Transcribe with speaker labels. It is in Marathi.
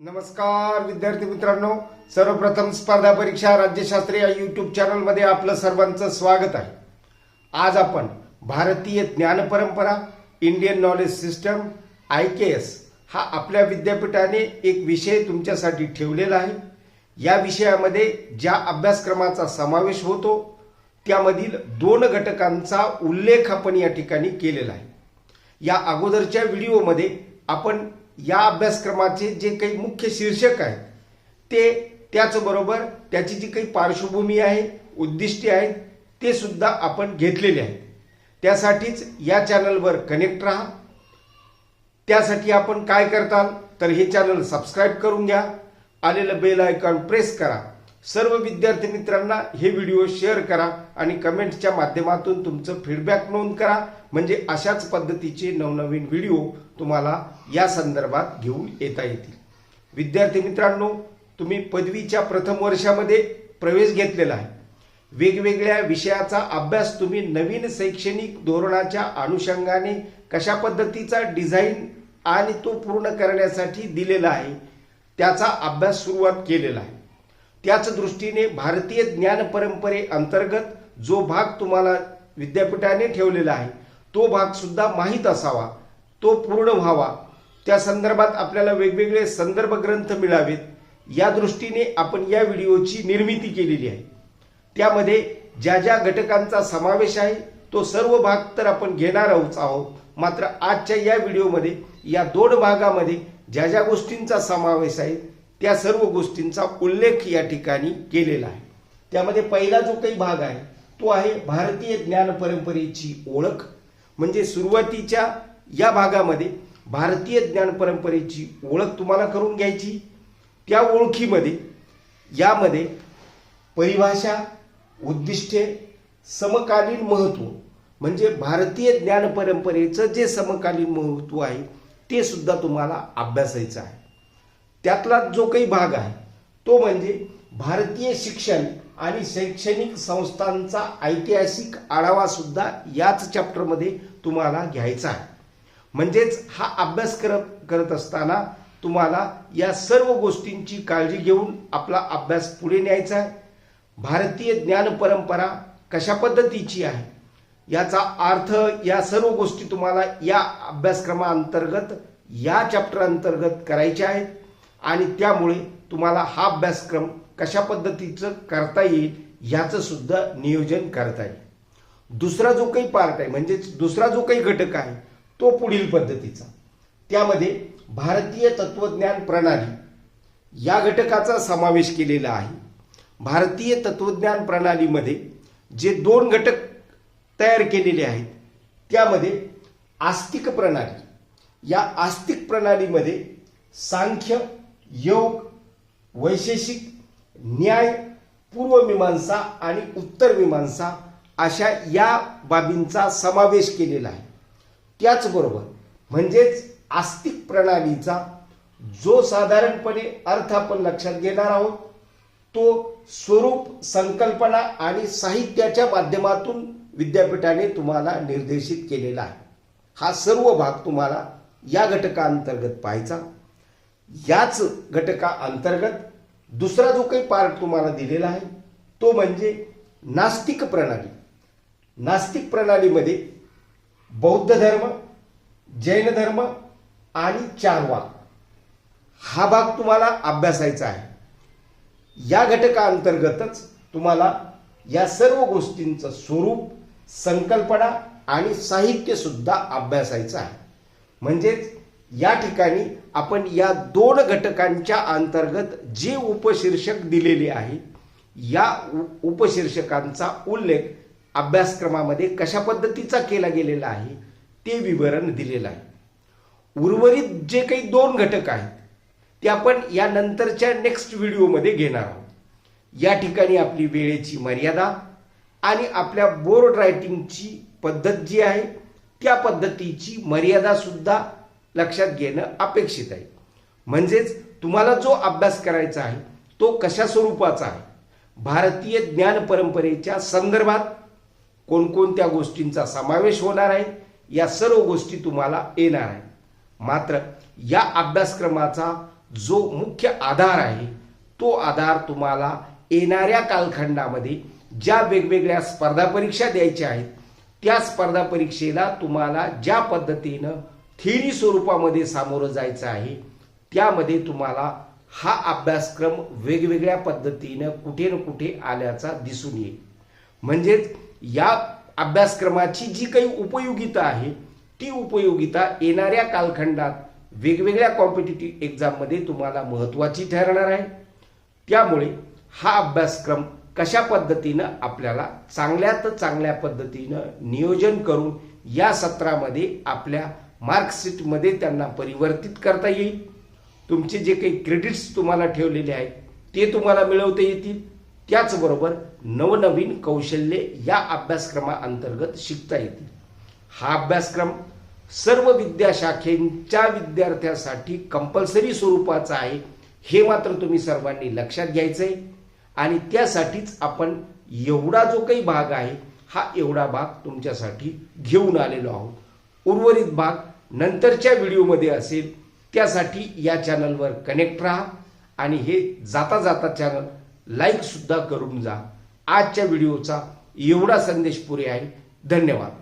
Speaker 1: नमस्कार विद्यार्थी मित्रांनो. सर्वप्रथम स्पर्धा परीक्षा राज्यशास्त्र या यूट्यूब चॅनलमध्ये आपलं सर्वांचं स्वागत आहे. आज आपण भारतीय ज्ञान परंपरा Indian knowledge system I K S हा आपल्या विद्यापीठाने एक विषय तुमच्यासाठी ठेवलेला आहे. या विषयामध्ये ज्या अभ्यासक्रमाचा समावेश होतो त्यामधील दोन घटकांचा उल्लेख आपण या ठिकाणी केलेला आहे. या अगोदरच्या व्हिडिओमध्ये आपण या अभ्यासक्रमाचे जे काही मुख्य शीर्षक आहेत ते त्याचबरोबर त्याची जी काही पार्श्वभूमी आहे उद्दिष्टे आहेत ते सुद्धा आपण घेतलेले आहेत. त्यासाठीच या चॅनलवर कनेक्ट राहा. त्यासाठी आपण काय करताल तर हे चॅनल सबस्क्राईब करून घ्या. आलेलं बेल आयकॉन प्रेस करा. सर्व विद्यार्थी मित्रांना हे व्हिडिओ शेअर करा आणि कमेंटच्या माध्यमातून तुमचं फीडबॅक नोंद करा. म्हणजे अशाच पद्धतीचे नवनवीन व्हिडिओ तुम्हाला या संदर्भात घेऊन येता येतील. विद्यार्थी मित्रांनो तुम्ही पदवीच्या प्रथम वर्षामध्ये प्रवेश घेतलेला आहे. वेगवेगळ्या विषयाचा अभ्यास तुम्ही नवीन शैक्षणिक धोरणाच्या अनुषंगाने कशा पद्धतीचा डिझाईन आणि तो पूर्ण करण्यासाठी दिलेला आहे त्याचा अभ्यास सुरुवात केलेला आहे. त्याच दृष्टीने भारतीय ज्ञान परंपरे अंतर्गत जो भाग तुम्हाला विद्यापीठाने ठेवलेला आहे तो भाग सुद्धा माहीत असावा तो पूर्ण व्हावा. त्या संदर्भात आपल्याला वेगवेगळे संदर्भ ग्रंथ मिळावेत. या दृष्टीने आपण या व्हिडिओची निर्मिती केलेली आहे. त्यामध्ये ज्या ज्या घटकांचा समावेश आहे तो सर्व भाग तर आपण घेणार आहोत आहोत. मात्र आजच्या या व्हिडिओमध्ये या दोन भागामध्ये ज्या ज्या गोष्टींचा समावेश आहे त्या सर्व गोष्टींचा उल्लेख या ठिकाणी केलेला आहे. त्यामध्ये पहिला जो काही भाग आहे तो आहे भारतीय ज्ञान परंपरेची ओळख. म्हणजे सुरुवातीच्या या भागामध्ये भारतीय ज्ञान परंपरेची ओळख तुम्हाला करून घ्यायची. त्या ओळखीमध्ये यामध्ये परिभाषा उद्दिष्टे समकालीन महत्त्व म्हणजे भारतीय ज्ञान परंपरेचं जे समकालीन महत्त्व आहे ते सुद्धा तुम्हाला अभ्यासायचं आहे. त्यातला जो काही भाग आहे तो म्हणजे भारतीय शिक्षण आणि शैक्षणिक संस्थांचा ऐतिहासिक आढावा सुद्धा याच चॅप्टरमध्ये तुम्हाला घ्यायचा आहे. म्हणजेच हा अभ्यास करत करत असताना तुम्हाला या सर्व गोष्टींची काळजी घेऊन आपला अभ्यास पुढे न्यायचा आहे. भारतीय ज्ञान परंपरा कशा पद्धतीची आहे याचा अर्थ या सर्व गोष्टी तुम्हाला या अभ्यासक्रमाअंतर्गत या चॅप्टर अंतर्गत करायच्या आहेत. आणि त्यामुळे तुम्हाला हा अभ्यासक्रम कशा पद्धतीचं करता येईल याचं सुद्धा नियोजन करता येईल. दुसरा जो काही पार्ट आहे म्हणजेच दुसरा जो काही घटक आहे तो पुढील पद्धतीचा. त्यामध्ये भारतीय तत्वज्ञान प्रणाली या घटकाचा समावेश केलेला आहे. भारतीय तत्वज्ञान प्रणालीमध्ये जे दोन घटक तयार केलेले आहेत त्यामध्ये आस्तिक प्रणाली. या आस्तिक प्रणालीमध्ये सांख्य योग वैशेषिक न्याय पूर्वमीमांसा आणि उत्तरमीमांसा अशा या बाबींचा समावेश केलेला आहे. त्याचबरोबर म्हणजेच आस्तिक प्रणालीचा जो साधारणपणे अर्थ आपण लक्षात घेणार आहोत तो स्वरूप संकल्पना आणि साहित्याच्या माध्यमातून विद्यापीठाने तुम्हाला निर्देशित केलेला आहे. हा सर्व भाग तुम्हाला या घटकांतर्गत पाहायचा. याच घटका अंतर्गत दुसरा जो काही पार्ट तुम्हाला दिलेला आहे तो म्हणजे नास्तिक प्रणाली. नास्तिक प्रणालीमध्ये बौद्ध धर्म जैन धर्म आणि चारवाक. हा भाग तुम्हाला अभ्यासायचा आहे. या घटकाअंतर्गतच तुम्हाला या सर्व गोष्टींचं स्वरूप संकल्पना आणि साहित्यसुद्धा अभ्यासायचं आहे. म्हणजेच या ठिकाणी आपण या दोन घटकांच्या अंतर्गत जे उपशीर्षक दिलेले आहे या उ- उपशीर्षकांचा उल्लेख अभ्यासक्रमामध्ये कशा पद्धतीचा केला गेलेला आहे ते विवरण दिलेलं आहे. उर्वरित जे काही दोन घटक आहेत ते आपण या नंतरच्या नेक्स्ट व्हिडिओमध्ये घेणार आहोत. या ठिकाणी आपली वेळेची मर्यादा आणि आपल्या बोर्ड रायटिंगची पद्धत जी आहे त्या पद्धतीची मर्यादा सुद्धा लक्षात घेणं अपेक्षित आहे. म्हणजेच तुम्हाला जो अभ्यास करायचा आहे तो कशा स्वरूपाचा आहे? भारतीय ज्ञान परंपरेच्या संदर्भात कोणकोणत्या गोष्टींचा समावेश होणार आहे? या सर्व गोष्टी तुम्हाला येणार आहे मात्र या अभ्यासक्रमाचा जो मुख्य आधार आहे तो आधार तुम्हाला येणाऱ्या कालखंडामध्ये ज्या वेगवेगळ्या स्पर्धा परीक्षा द्यायच्या आहेत त्या स्पर्धा परीक्षेला तुम्हाला ज्या पद्धतीनं थिअरी स्वरूपामध्ये सामोरं जायचं आहे. त्यामध्ये तुम्हाला हा अभ्यासक्रम वेगवेगळ्या पद्धतीनं कुठे न कुठे आल्याचा दिसून येईल. म्हणजेच या अभ्यासक्रमाची जी काही उपयोगिता आहे ती उपयोगिता येणाऱ्या कालखंडात वेगवेगळ्या कॉम्पिटेटिव्ह एक्झाममध्ये तुम्हाला महत्त्वाची ठरणार आहे. त्यामुळे हा अभ्यासक्रम कशा पद्धतीनं आपल्याला चांगल्यात चांगल्या पद्धतीनं नियोजन करून या सत्रामध्ये आपल्या मार्कशीटमध्ये त्यांना परिवर्तित करता येईल. तुमचे जे काही क्रेडिट्स तुम्हाला ठेवलेले आहेत ते तुम्हाला मिळवता येतील. त्याचबरोबर नवनवीन कौशल्ये या अभ्यासक्रमाअंतर्गत शिकता येतील. हा अभ्यासक्रम सर्व विद्याशाखेंच्या विद्यार्थ्यासाठी कंपल्सरी स्वरूपाचा आहे हे मात्र तुम्ही सर्वांनी लक्षात घ्यायचं आहे आणि त्यासाठीच आपण एवढा जो काही भाग आहे हा एवढा भाग तुमच्यासाठी घेऊन आलेलो आहोत. उर्वरित भाग नंतरच्या व्हिडिओमध्ये असेल त्यासाठी या चॅनलवर कनेक्ट राहा आणि हे जाता जाता चॅनल लाईकसुद्धा करून जा. आजच्या व्हिडिओचा एवढा संदेश पुरे आहे. धन्यवाद.